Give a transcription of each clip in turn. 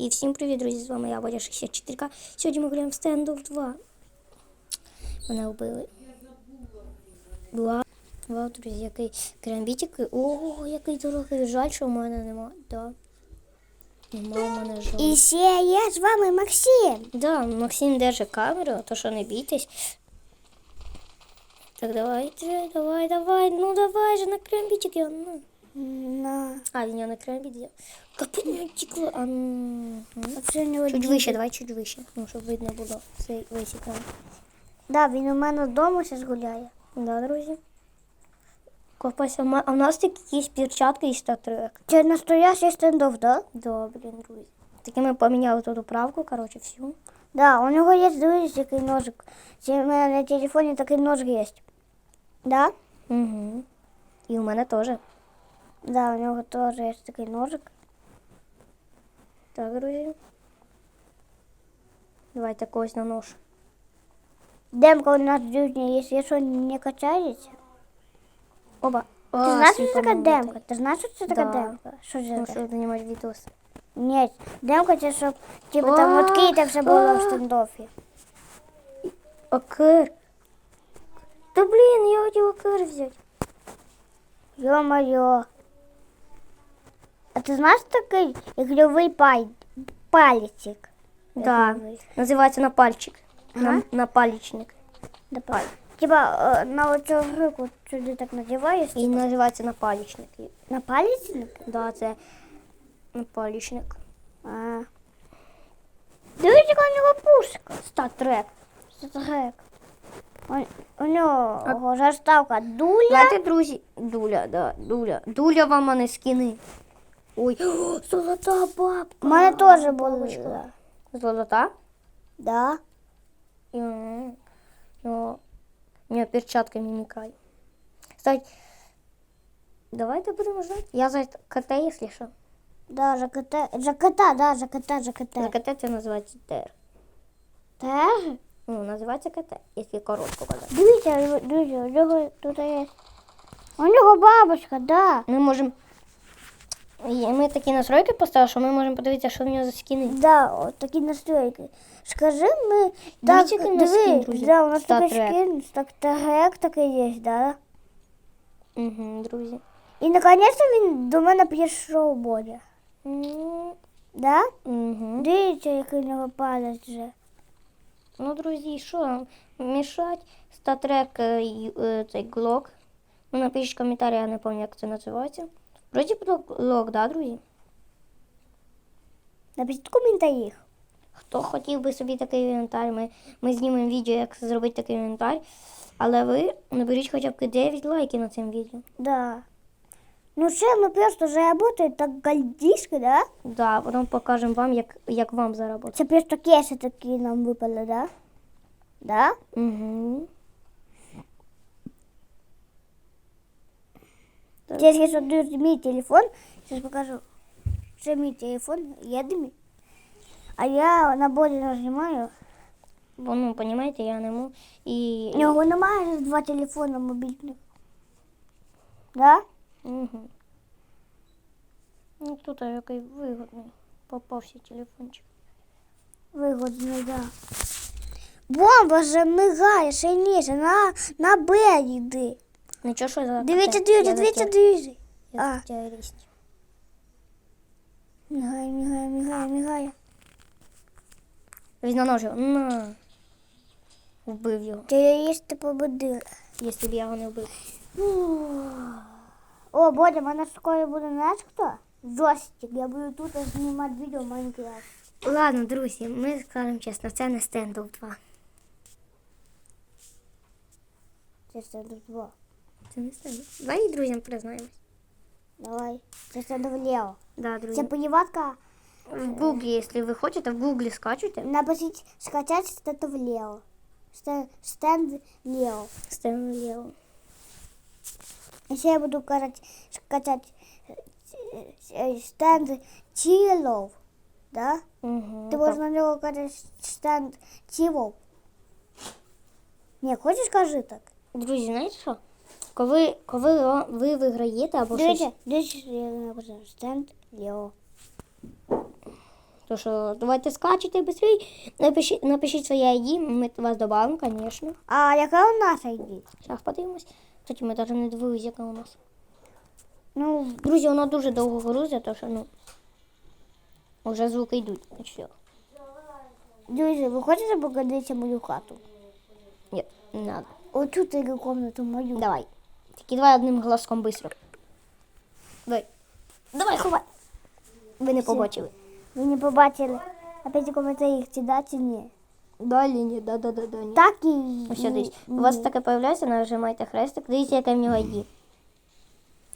І всім привіт, друзі! З вами я, Водя 64К. Сьогодні ми граємо в Standoff 2. Мене вбили. Вау, Вау, друзі, який крембітик. Ого, який дорогий. Жаль, що в мене нема. Да. Нема в мене жаль. І ще я з вами Максим. Да, Максим держить камеру, то що не бійтесь. Так, давайте, давай, давай, ну давай же на крембітик. Ну. На. А, він його на крембіт взяв. Капець, не втекло. А, Чуть вище, давай чуть вище, ну, щоб видно було цей весь екран. Да, він у мене вдома зараз гуляє. Да, друзі. Копайся, ма- а в нас такі є перчатки і статрек. Це настоящий стендов, да? Да, блін, друзі. Такі ми поміняли тут управку, коротше, всю. Да, у нього є, дивись, який ножик. Це у мене на телефоні такий ножик є. Да? Угу. І у мене теж. Да, у нього теж є такий ножик. Так, друзі. Давайте когось на нож. Демка у нас в дюжні є, якщо не качається. Оба. Ти знаєш, що це така помогли. демка? Ти знаєш, що це така Да. демка? Що це Ну, таке? щоб знімати відос. Ні, демка це щоб типу там А, от кіта все було а. в стендофі. Окер. Та блін, я хотів окер взяти. Йо-моє. А ти знаєш такий ігровий пай... палічик? Да. Ігровий. Називається на пальчик. Ага. на палічник. Да, паль. Типа е, на оцю грику сюди так надіваєш. І називається на палічник. На палічник? Да, це на палічник. А. Дивись, яка у нього пушка. Статрек. Грек. У, у нього заставка дуля. Знаєте, друзі, дуля, да, дуля. Дуля вам, а не скини. Ой, о, золота бабка. У мене теж. Бабочка. Золота? Да. М, Ну, у нее перчатками мимикай. Кстати, давайте будемо ждать. Я за КТ, если что. Да, ЖКТ. ЖКТ, да, ЖКТ, ЖКТ. За КТ це називається ТР. Теж? Ну, називається КТ, якщо коротко казати. Дивіться, друзі, у нього тут є. У нього бабочка, да. Ми можемо. І Ми такі настройки поставили, що ми можемо подивитися, що в нього за скини. Да, от такі настройки. Скажи, ми Дивіться, так, який у нас скін, друзі. да, у нас такий Статрек. скін, так тагек такий є, да. Угу, друзі. І наконец-то він до мене прийшов Бодя. Да? Угу. Дивіться, який у нього палець вже. Ну, друзі, що мішать? Статрек е, й- е, цей глок. Ну, напишіть в коментарі, я не пам'ятаю, як це називається. Вроді глок, да, друзі? Напишіть в коментарях. Хто хотів би собі такий інвентар, ми, ми знімемо відео, як зробити такий інвентар. Але ви наберіть хоча б 9 лайків на цьому відео. Да. Ну ще ми просто заработаємо так гальдішки, да? Да, потім покажемо вам, як, як вам заробити. Це просто кеші такі нам випали, да? Да? Угу. Здесь есть вот друзі, мій телефон. Сейчас покажу. Це мій телефон, єдиний. А я на боді нажимаю. Бо, ну, розумієте, я не можу. І... У нього немає ж два телефони мобільних. Да? Угу. Ну, тут який вигодний. Попався телефончик. Вигодно, да. Бомба же мигає сильніше. На, на Б йди. Нічого, що за Дивіться, дивіться, дивіться, дивіться. Я А. за террорист. Мигає, мигає, мигає, мигає. Він на ножі. На. Вбив його. Терористи победили. Якщо б я його не вбив. О, Бодя, мене скоро буде знаєш хто? Зостик. Я буду тут знімати відео Майнкрафт. Ладно, друзі, ми скажемо чесно, це не стендов 2. Це до два. Це не стендов. Давай друзям признаємось. Давай. Це ще до вліво. Да, Це друзі. поліватка. В гуглі, якщо ви хочете, в гуглі скачуйте. Напишіть скачати стенд вліво. Стенд, стенд вліво. Стендов ліво. І ще я буду казати, скачати е, е, стенд тілов. Да? Угу. Ти можеш на нього казати стенд тілов. Ні, хочеш кажи так? Друзі, знаєте що? Коли, коли ви виграєте або щось. Дивіться, дивіться, стенд ліво. То що давайте скачете швидше, напишіть, напишіть своє ID, ми вас додамо, звісно. А яка у нас ID? Зараз подивимось. Кстати, ми навіть не дивилися, яка у нас. Ну, Друзі, воно дуже довго грузить, тому що ну. Вже звуки йдуть. Все. друзі, ви хочете покажіть мою хату? Ні, не треба. Тигу комнату мою. Давай. Давай одним глазком швидко. Давай. Давай, ховай. Ви не побачили. Ви не побачили. Опять чи да, чи ні? Далі ні, да, да, да, да, ні. Так і... Ось дивіться. У вас таке появляється, нажимайте хрестик. Дивіться, яке в нього ID.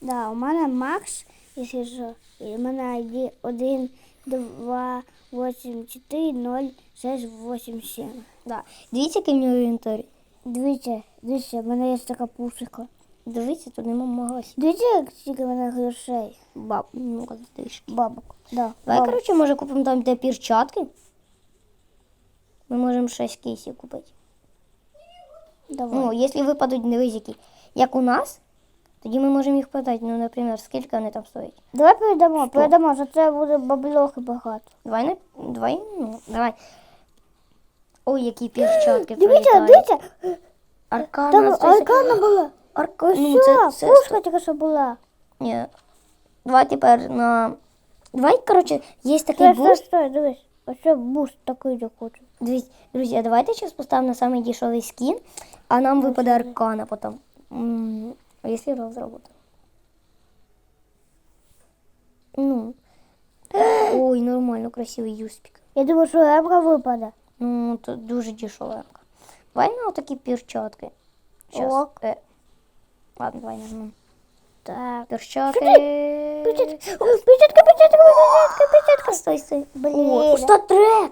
Да, у мене Макс, якщо що. І у мене ID 1, 2, 8, 4, 0, 6, 8, 7. Да. Дивіться, який в нього інвентар. Дивіться, дивіться, в мене є така пушка. Дивіться, тут нема магазин. Дивіться, як стільки в мене грошей. Баб, ну. Бабок. Да, Давай, бабок. коротше, може купимо там де перчатки. Ми можемо 6 кейсів купити. Давай. Ну, якщо випадуть невизики, як у нас, тоді ми можемо їх продати. Ну, наприклад, скільки вони там стоять. Давай передамо, передамо, що це буде баблохи багато. Давай, не, давай, ну, давай. Ой, які перчатки Дивіться, пролітають. дивіться, Аркана. там це- аркана була. Арка... Ось Ну, що, це, це, пушка тільки що була. Ні. Давай тепер на... Давай, коротше, є такий Стой, стой, буст. стой, дивись. Ось що буст такий я хочу. Дивіться, друзі, а давайте зараз поставимо на самий дешевий скін, а нам випаде аркана потім. М, А якщо розробити? Ну. Ой, нормально, красивий юспік. Я думаю, що ремка випаде. Ну, то дуже дешева рамка. Давай на такі перчатки. Щас. Ок. Е. Ладно, давай нажмем. Так. Перчатки. Печатка, печатка, печатка, печатка, печатка. Стой, стой. Блін. О, статрек.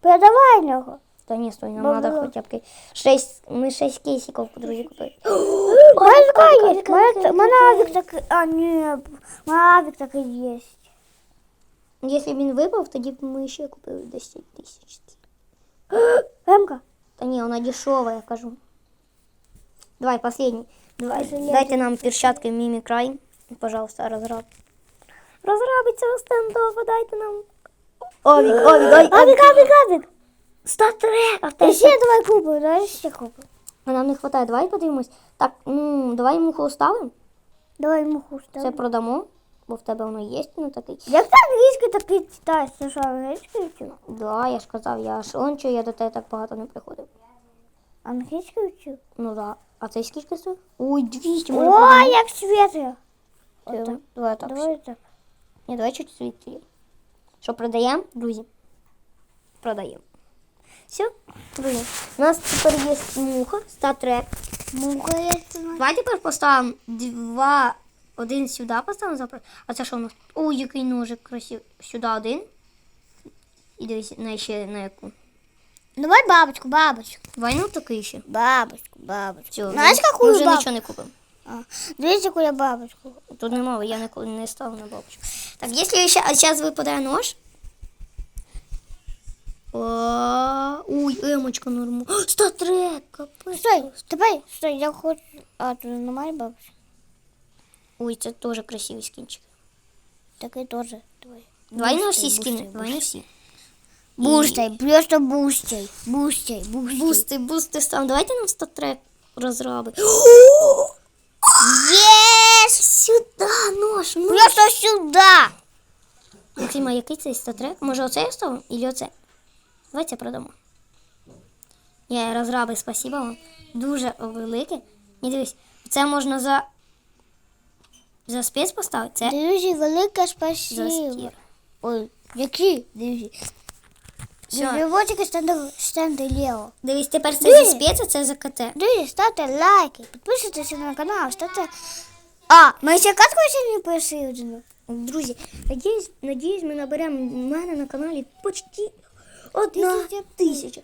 Передавай нього. Та ні, стой, нам Бабла. надо хоча б ки- шесть, ми шесть кейсиків, друзі, купили. Малька є. Мене авік такий, а ні, мене авік такий є. Якщо б він випав, тоді б ми ще купили 10 тисяч. Ремка. Та ні, вона дешева, я кажу. Давай, последний. Давай, дайте нам перчатки Мими Край. Пожалуйста, разраб. Разраби цього стендова, дайте нам. Овік, овік, овік. Авік, авік, авік. Статрек, тебе ще давай купимо, давай ще купимо. А нам не вистачає. Давай подивимось. Так, ну, давай муху оставимо. Давай муху Це ставимо. продамо, бо в тебе воно є, ну такий. Як ти англійський такий читаєш? Ти що, англійський вчив? Да, я ж казав, я он я до тебе так багато не приходив. Англійський вчив? Ну да. А це скільки стоїть? Ой, 200, може О, як світло. Це- Давай так. Давай так. Ні, давай чуть світлі. Що продаємо, друзі? Продаємо. Все, друзі. У нас тепер є муха, статрек. Муха є. Давай тепер поставимо два, один сюди поставимо запро. А це що у нас? Ой, який ножик красивий. Сюди один. І дивись на ще на яку. Давай бабочку, бабочку. Давай ну такий ще. Бабочку, бабочку. Все, Знаєш, ми какую вже баб- нічого не купимо. А, Дивись, яку я бабочку. Тут немає, я ніколи не ставив на бабочку. Так, якщо ще, а зараз випадає нож. О, ой, емочка норму. Статрек, капець. Стой, давай, стой, я хочу. А, тут немає бабочки. Ой, це теж красивий скінчик. Такий теж. Давай. Давай на всі бустай, давай на всі. Бустай, просто бустай. Бустай, бустай. Бусти, бусти сам. Давайте нам статрек розраби. Єс! Сюди нож, ну. Просто сюди. Максима, який цей статрек? Може оце я ставив? Ілі оце? Давайте продамо. Я розраби, спасибо вам. Дуже велике. І дивись, це можна за. За спец поставити. Це Друзі, велике за спасибо. стір. Ой, які? Друзі. Друзі, вот яке стенди, ліво. Дивись, тепер це за а це за КТ. Друзі, ставте лайки, підписуйтесь на канал, ставте... А, ми ще катку ще не присоединили. Друзі, надіюсь, надіюсь, ми наберемо в мене на каналі почти одна Тисяча.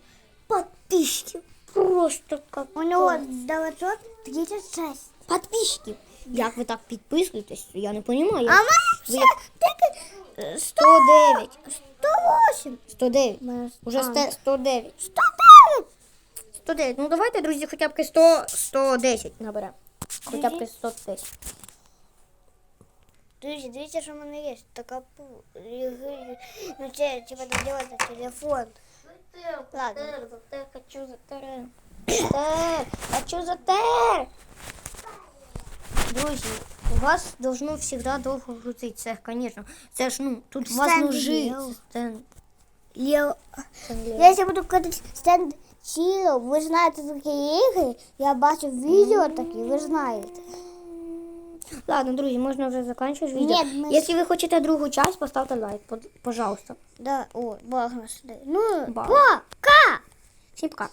підписчиків. Просто как У нього 936. підписчиків. Як ви так підписуєтесь? Я не розумію. А Ви ще 109. 108. 109. Мене- Уже а. сте- 109. 109. 109. Ну давайте, друзі, хоча б 100, 110 наберемо. Хоча б 110. Друзі, дивіться, що в мене є. Така пу. Ну це типа надівати телефон. Ладно. Затер, хочу затер. Затер, хочу затер. Друзі, у вас должно всегда довго грузитися, звісно. Це ж, ну, тут вас Стенд ножи. Лео. Стенд. Лео. Якщо буду катати стенд Чіло, ви знаєте такі ігри, я бачив відео такі, ви знаєте. Ладно, друзі, можна вже закінчувати відео. Ні, ми- Якщо ви хочете другу часть, поставте лайк, пожалуйста. Да, о, багно сюди. Ну, Баг. пока! Всім пока.